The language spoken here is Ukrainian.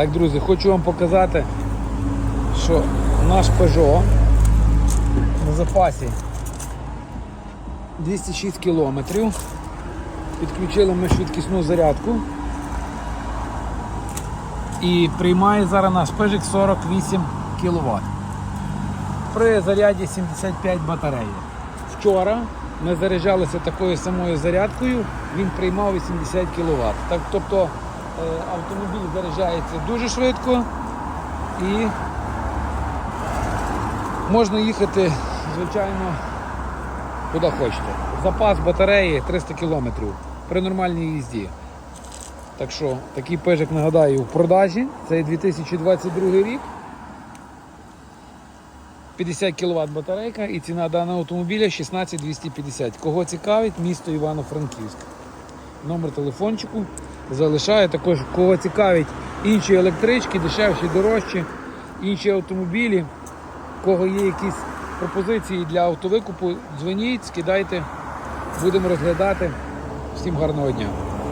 Так, друзі, хочу вам показати, що наш Peugeot на запасі 206 кілометрів. Підключили ми швидкісну зарядку. І приймає зараз наш пежик 48 кВт. При заряді 75 батареї. Вчора ми заряджалися такою самою зарядкою, він приймав 80 кВт. Так, тобто автомобіль заряджається дуже швидко і можна їхати, звичайно, куди хочете. Запас батареї 300 км при нормальній їзді. Так що такий пежик, нагадаю, в продажі. Це 2022 рік. 50 кВт батарейка і ціна даного автомобіля 16 250. Кого цікавить, місто Івано-Франківськ. Номер телефончику залишаю. Також кого цікавить інші електрички, дешевші, дорожчі, інші автомобілі. Кого є якісь пропозиції для автовикупу, дзвоніть, скидайте, будемо розглядати. Всім гарного дня.